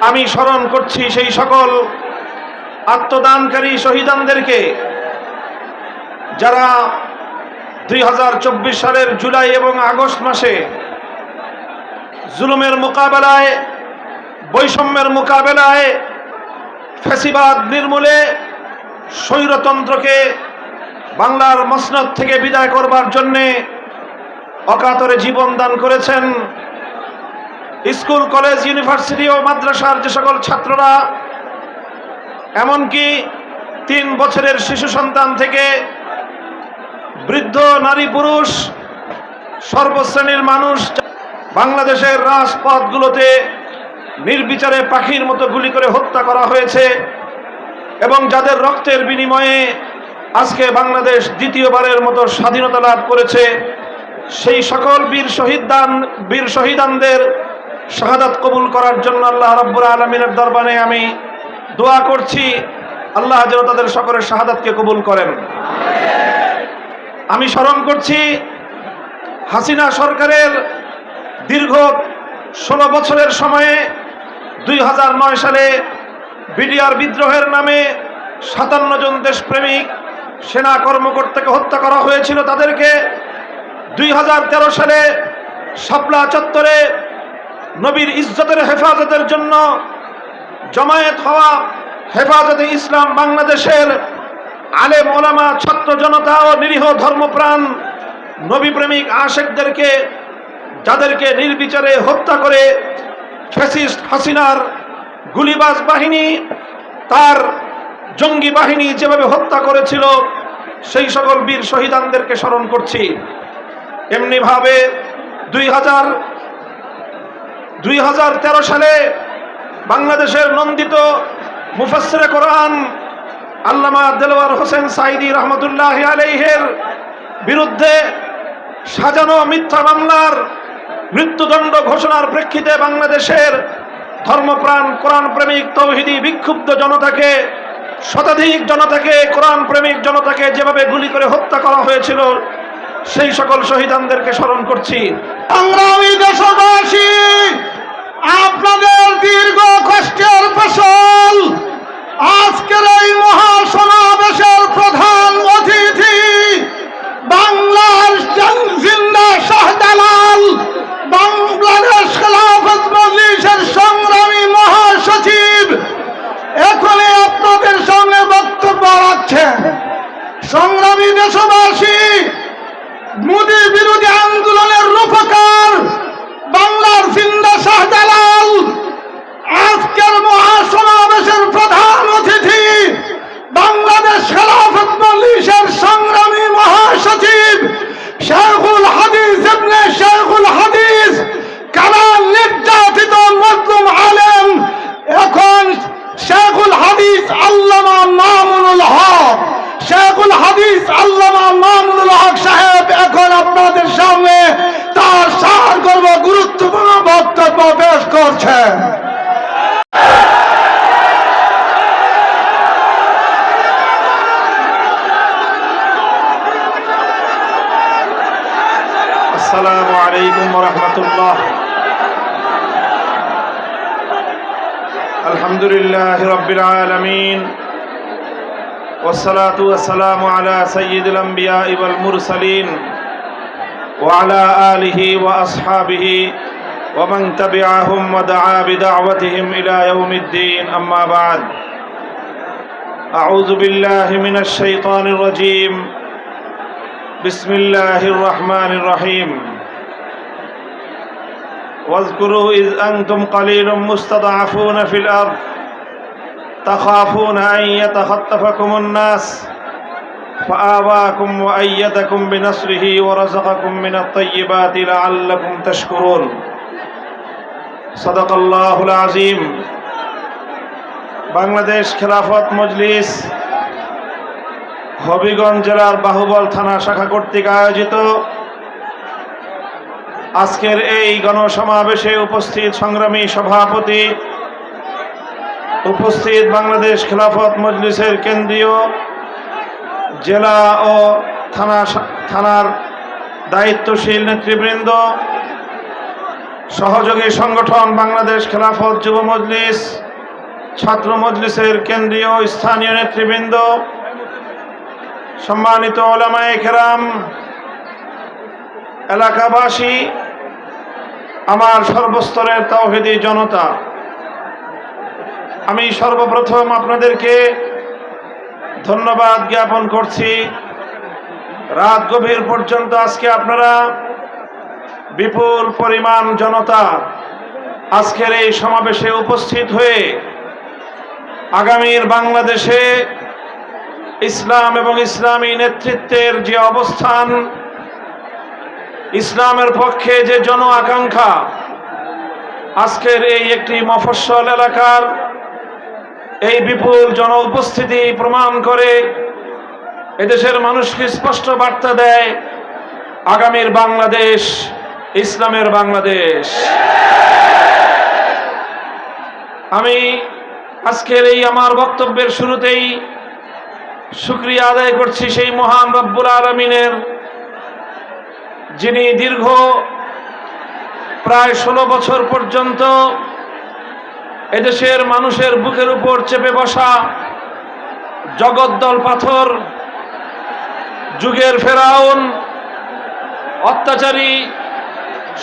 আমি স্মরণ করছি সেই সকল আত্মদানকারী শহীদানদেরকে যারা দুই হাজার চব্বিশ সালের জুলাই এবং আগস্ট মাসে জুলুমের মোকাবেলায়, বৈষম্যের মোকাবেলায় ফ্যাসিবাদ নির্মূলে স্বৈরতন্ত্রকে বাংলার মসনদ থেকে বিদায় করবার জন্যে অকাতরে জীবন দান করেছেন স্কুল, কলেজ, ইউনিভার্সিটি ও মাদ্রাসার যে সকল ছাত্ররা, এমনকি তিন বছরের শিশু সন্তান থেকে বৃদ্ধ নারী পুরুষ, সর্বশ্রেণীর মানুষ, বাংলাদেশের রাজপথগুলোতে নির্বিচারে পাখির মতো গুলি করে হত্যা করা হয়েছে এবং যাদের রক্তের বিনিময়ে আজকে বাংলাদেশ দ্বিতীয়বারের মতো স্বাধীনতা লাভ করেছে, সেই সকল বীর শহীদান বীর শহীদানদের শাহাদাত কবুল করার জন্য আল্লাহ রব্বুর আলমিনের দরবারে আমি দোয়া করছি। আল্লাহ যেন তাদের সকলের শাহাদাতকে কবুল করেন। আমি স্মরণ করছি, হাসিনা সরকারের দীর্ঘ ষোলো বছরের সময়ে দুই হাজার নয় সালে বিডিআর বিদ্রোহের নামে সাতান্ন জন দেশপ্রেমিক সেনা কর্মকর্তাকে হত্যা করা হয়েছিল তাদেরকে। দুই হাজার তেরো সালে শাপলা চত্বরে নবীর ইজ্জতের হেফাজতের জন্য জমায়েত হওয়া হেফাজতে ইসলাম বাংলাদেশের আলেম, ওলামা, ছাত্র জনতা ও নিরীহ ধর্মপ্রাণ, নবী প্রেমিক আশেকদেরকে, যাদেরকে নির্বিচারে হত্যা করে ফ্যাসিস্ট হাসিনার গুলিবাজ বাহিনী, তার জঙ্গি বাহিনী যেভাবে হত্যা করেছিল, সেই সকল বীর শহীদানদেরকে স্মরণ করছি। এমনিভাবে দুই হাজার দুই হাজার তেরো সালে বাংলাদেশের নন্দিত মুফাসসিরে কোরআন আল্লামা দেলওয়ার হোসেন সাইদি রহমতুল্লাহ আলাইহের বিরুদ্ধে সাজানো মিথ্যা মামলার মৃত্যুদণ্ড ঘোষণার প্রেক্ষিতে বাংলাদেশের ধর্মপ্রাণ কোরআন প্রেমিক তৌহিদি বিক্ষুব্ধ জনতাকে, শতাধিক জনতাকে কোরআন প্রেমিক জনতাকে যেভাবে গুলি করে হত্যা করা হয়েছিল, সেই সকল শহীদানদেরকে স্মরণ করছি। সংগ্রামী দেশবাসী! আপনাদের দীর্ঘ কষ্টের ফসল আজকের এই মহাসমাবেশের প্রধান অতিথি বাংলার জন- জিন্দা শাহজালাল বাংলাদেশ খেলাফত মজলিসের সংগ্রামী মহাসচিব এখনই আপনাদের সামনে বক্তব্য রাখছেন সংগ্রামী দেশবাসী মোদী বিরোধী আন্দোলনের রূপকার বাংলার জিন্দা শাহজালাল আজকের মহাসমাবেশের প্রধান অতিথি বাংলাদেশ খেলাফত মজলিসের সংগ্রামী মহাসচিব শেখুল হাদিস ইবনে শেখুল হাদিস কারা নির্যাতিত মজলুম আলেম এখন শেখুল হাদিস আল্লামা মামুনুল হক শেখুল হাদিস আল্লামা মামুনুল হক সাহেব এখন আপনাদের সামনে তার সার গর্ব গুরুত্বপূর্ণ বক্তব্য পেশ করছে। আসসালামু আলাইকুম রহমতুল্লাহ। আলহামদুলিল্লাহ রবিল والصلاة والسلام على سيد الأنبياء والمرسلين وعلى آله وأصحابه ومن تبعهم ودعا بدعوتهم إلى يوم الدين. أما بعد أعوذ بالله من الشيطان الرجيم. بسم الله الرحمن الرحيم. واذكروا إذ أنتم قليل مستضعفون في الأرض تخافون أن يتخطفكم الناس فآواكم وأيدكم بنصره ورزقكم من الطيبات لعلكم تشكرون صدق الله العظيم বাংলাদেশ খেলাফত মজলিস হবিগঞ্জ জেলার বাহুবল থানা শাখা কর্তৃক আয়োজিত আজকের এই গণসমাবেশে উপস্থিত সংগ্রামী সভাপতি উপস্থিত বাংলাদেশ খেলাফত মজলিসের কেন্দ্রীয় জেলা ও থানা থানার দায়িত্বশীল নেতৃবৃন্দ, সহযোগী সংগঠন বাংলাদেশ খেলাফত যুব মজলিস, ছাত্র মজলিসের কেন্দ্রীয় স্থানীয় নেতৃবৃন্দ, সম্মানিত ওলামায়ে কেরাম, এলাকাবাসী, আমার সর্বস্তরের তাওহেদি জনতা। আমি সর্বপ্রথম আপনাদেরকে ধন্যবাদ জ্ঞাপন করছি। রাত গভীর পর্যন্ত আজকে আপনারা বিপুল পরিমাণ জনতা আজকের এই সমাবেশে উপস্থিত হয়ে আগামীর বাংলাদেশে ইসলাম এবং ইসলামী নেতৃত্বের যে অবস্থান, ইসলামের পক্ষে যে জন আকাঙ্ক্ষা আজকের এই একটি মফস্বল এলাকার এই বিপুল জন উপস্থিতি প্রমাণ করে এদেশের মানুষকে স্পষ্ট বার্তা দেয় আগামীর বাংলাদেশ, ইসলামের বাংলাদেশ। আমি আজকের এই আমার বক্তব্যের শুরুতেই শুক্রিয়া আদায় করছি সেই মহান রব্বুল আলমিনের, যিনি দীর্ঘ প্রায় ষোলো বছর পর্যন্ত এদেশের মানুষের বুকের উপর চেপে বসা জগদ্দল পাথর, যুগের ফেরাউন, অত্যাচারী,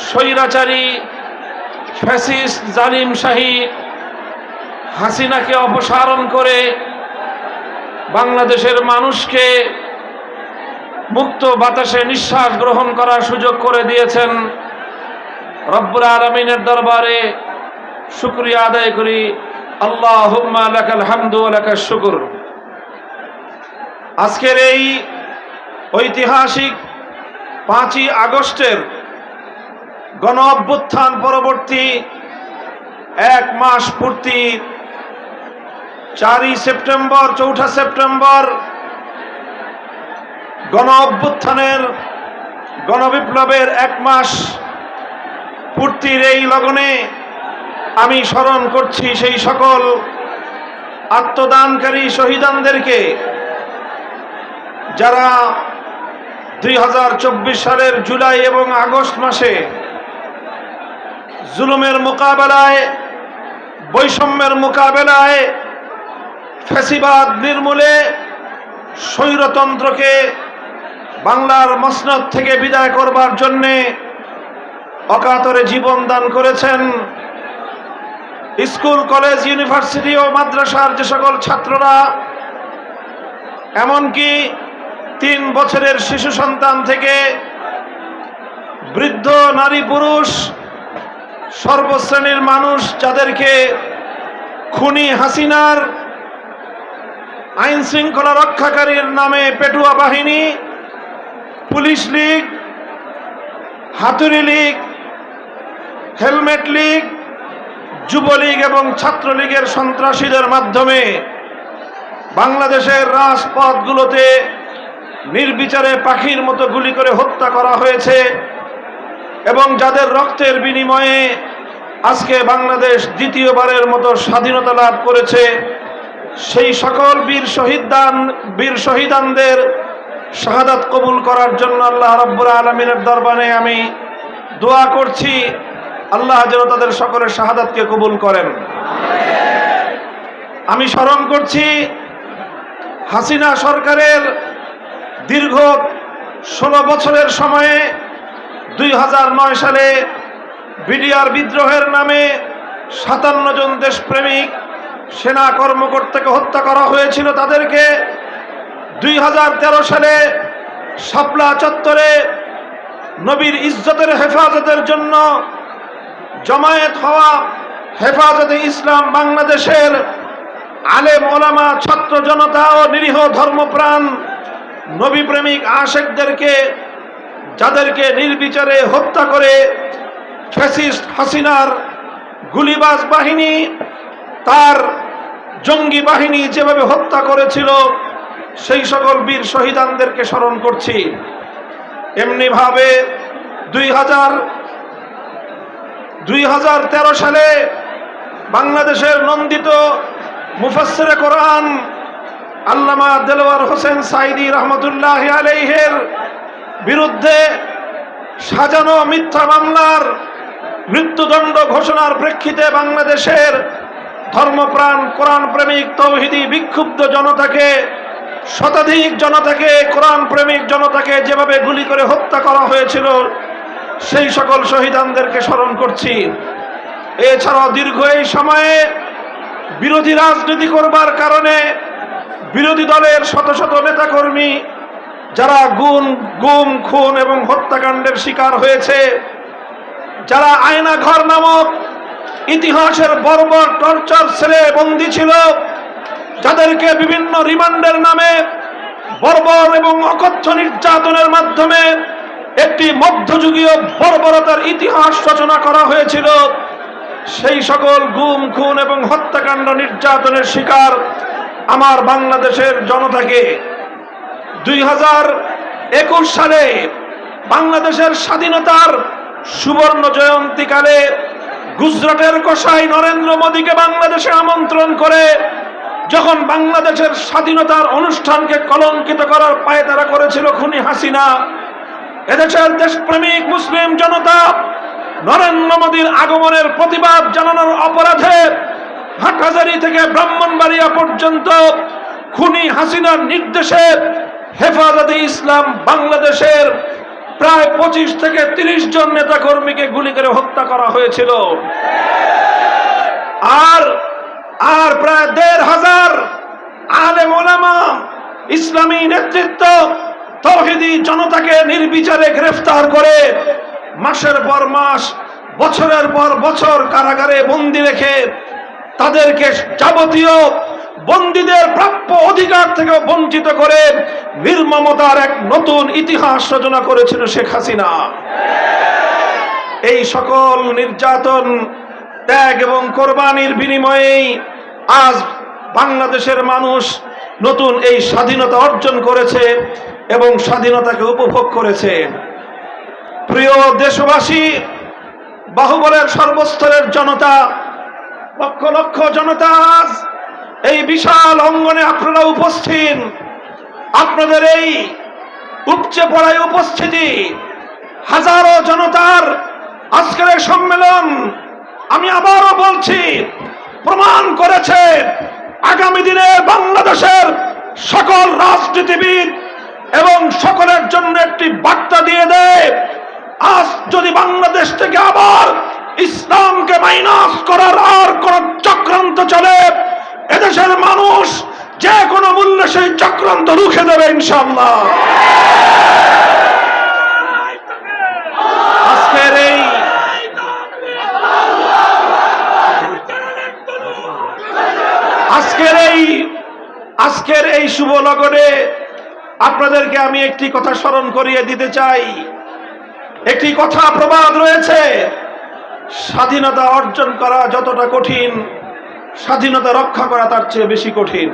স্বৈরাচারী, ফ্যাসিস্ট, জালিম শাহী হাসিনাকে অপসারণ করে বাংলাদেশের মানুষকে মুক্ত বাতাসে নিঃশ্বাস গ্রহণ করার সুযোগ করে দিয়েছেন রব্বুল আলমিনের দরবারে শুক্রিয়া আদায় করি। আল্লাহ হামদু শুকুর। আজকের এই ঐতিহাসিক পাঁচই আগস্টের গণ অভ্যুত্থান পরবর্তী এক মাস পূর্তি চারই সেপ্টেম্বর, চৌঠা সেপ্টেম্বর গণ অভ্যুত্থানের, গণবিপ্লবের এক মাস পূর্তির এই লগনে আমি স্মরণ করছি সেই সকল আত্মদানকারী শহীদানদেরকে যারা দুই হাজার চব্বিশ সালের জুলাই এবং আগস্ট মাসে জুলুমের মোকাবেলায়, বৈষম্যের মোকাবেলায় ফ্যাসিবাদ নির্মূলে স্বৈরতন্ত্রকে বাংলার মসনদ থেকে বিদায় করবার জন্যে অকাতরে জীবন দান করেছেন স্কুল, কলেজ, ইউনিভার্সিটি ও মাদ্রাসার যে সকল ছাত্ররা, এমনকি তিন বছরের শিশু সন্তান থেকে বৃদ্ধ নারী পুরুষ, সর্বশ্রেণীর মানুষ যাদেরকে খুনি হাসিনার আইন শৃঙ্খলা রক্ষাকারীর নামে পেটুয়া বাহিনী, পুলিশ লীগ, হাতুড়ি লীগ, হেলমেট লীগ যুবলীগ এবং ছাত্রলীগের সন্ত্রাসীদের মাধ্যমে বাংলাদেশের রাজপথগুলোতে নির্বিচারে পাখির মতো গুলি করে হত্যা করা হয়েছে এবং যাদের রক্তের বিনিময়ে আজকে বাংলাদেশ দ্বিতীয়বারের মতো স্বাধীনতা লাভ করেছে, সেই সকল বীর শহীদান বীর শহীদানদের শাহাদাত কবুল করার জন্য আল্লাহ রব্বুর আলমিনের দরবারে আমি দোয়া করছি। আল্লাহ যেন তাদের সকলের শাহাদাতকে কবুল করেন। আমি স্মরণ করছি, হাসিনা সরকারের দীর্ঘ ষোলো বছরের সময়ে দুই হাজার নয় সালে বিডিআর বিদ্রোহের নামে সাতান্ন জন দেশপ্রেমিক সেনা কর্মকর্তাকে হত্যা করা হয়েছিল তাদেরকে। দুই হাজার তেরো সালে শাপলা চত্বরে নবীর ইজ্জতের হেফাজতের জন্য জমায়েত হওয়া হেফাজতে ইসলাম বাংলাদেশের আলেম ওলামা, ছাত্র জনতা ও নিরীহ ধর্মপ্রাণ নবী প্রেমিক আশেকদেরকে, যাদেরকে নির্বিচারে হত্যা করে ফ্যাসিস্ট হাসিনার গুলিবাজ বাহিনী, তার জঙ্গি বাহিনী যেভাবে হত্যা করেছিল, সেই সকল বীর শহীদানদেরকে স্মরণ করছি। এমনিভাবে দুই হাজার দুই হাজার তেরো সালে বাংলাদেশের নন্দিত মুফাসসিরে কোরআন আল্লামা দেলোয়ার হোসেন সাইদি রহমতুল্লাহ আলাইহের বিরুদ্ধে সাজানো মিথ্যা মামলার মৃত্যুদণ্ড ঘোষণার প্রেক্ষিতে বাংলাদেশের ধর্মপ্রাণ কোরআন প্রেমিক তৌহিদি বিক্ষুব্ধ জনতাকে, শতাধিক জনতাকে, কোরআন প্রেমিক জনতাকে যেভাবে গুলি করে হত্যা করা হয়েছিল সেই সকল শহীদানদেরকে স্মরণ করছি। এছাড়াও দীর্ঘ এই সময়ে বিরোধী রাজনীতি করবার কারণে বিরোধী দলের শত শত নেতাকর্মী, যারা গুম গুম, খুন এবং হত্যাকাণ্ডের শিকার হয়েছে, যারা আয়না ঘর নামক ইতিহাসের বর্বর টর্চার ছেলে বন্দী ছিল, যাদেরকে বিভিন্ন রিমান্ডের নামে বর্বর এবং অকথ্য নির্যাতনের মাধ্যমে একটি মধ্যযুগীয় বর্বরতার ইতিহাস রচনা করা হয়েছিল। সেই সকল গুম, খুন এবং হত্যাকাণ্ড নির্যাতনের শিকার আমার বাংলাদেশের জনতাকে। দুই হাজার একুশ সালে বাংলাদেশের স্বাধীনতার সুবর্ণ জয়ন্তীকালে গুজরাটের কসাই নরেন্দ্র মোদীকে বাংলাদেশে আমন্ত্রণ করে যখন বাংলাদেশের স্বাধীনতার অনুষ্ঠানকে কলঙ্কিত করার পায়তারা করেছিল খুনি হাসিনা এদেশের দেশপ্রেমিক মুসলিম জনতা নরেন্দ্র মোদীর আগমনের প্রতিবাদ জানানোর অপরাধে হাটহাজারি থেকে ব্রাহ্মণবাড়িয়া পর্যন্ত খুনি হাসিনার নির্দেশে হেফাজতে ইসলাম বাংলাদেশের প্রায় পঁচিশ থেকে তিরিশ জন নেতা কর্মীকে গুলি করে হত্যা করা হয়েছিল। আর আর প্রায় দেড় হাজার আলেম ওলামা ইসলামী নেতৃত্ব তৌহিদি জনতাকে নির্বিচারে গ্রেফতার করে মাসের পর মাস, বছরের পর বছর কারাগারে বন্দি রেখে তাদেরকে যাবতীয় বন্দীদের প্রাপ্য অধিকার থেকে বঞ্চিত করে নির্মমতার এক নতুন ইতিহাস রচনা করেছিল শেখ হাসিনা। এই সকল নির্যাতন, ত্যাগ এবং কোরবানির বিনিময়েই আজ বাংলাদেশের মানুষ নতুন এই স্বাধীনতা অর্জন করেছে এবং স্বাধীনতাকে উপভোগ করেছে। প্রিয় দেশবাসী, বাহুবলের সর্বস্তরের জনতা, লক্ষ লক্ষ জনতা এই বিশাল অঙ্গনে আপনারা উপস্থিত। আপনাদের এই উপচে পড়ায় উপস্থিতি, হাজারো জনতার আজকের সম্মেলন, আমি আবারও বলছি, প্রমাণ করেছে আগামী দিনে বাংলাদেশের সকল রাজনীতিবিদ এবং সকলের জন্য একটি বার্তা দিয়ে দেয়, আজ যদি বাংলাদেশ থেকে আবার ইসলামকে মাইনাস করার আর কোন চক্রান্ত চলে, এদেশের মানুষ যে কোনো মূল্যে সেই চক্রান্ত রুখে দেবে ইনশাল্লাহ আজকের এই আজকের এই আজকের এই শুভ লগনে আপনাদেরকে আমি একটি কথা স্মরণ করিয়ে দিতে চাই। একটি কথা প্রবাদ রয়েছে, স্বাধীনতা অর্জন করা যতটা কঠিন, স্বাধীনতা রক্ষা করা তার চেয়ে বেশি কঠিন।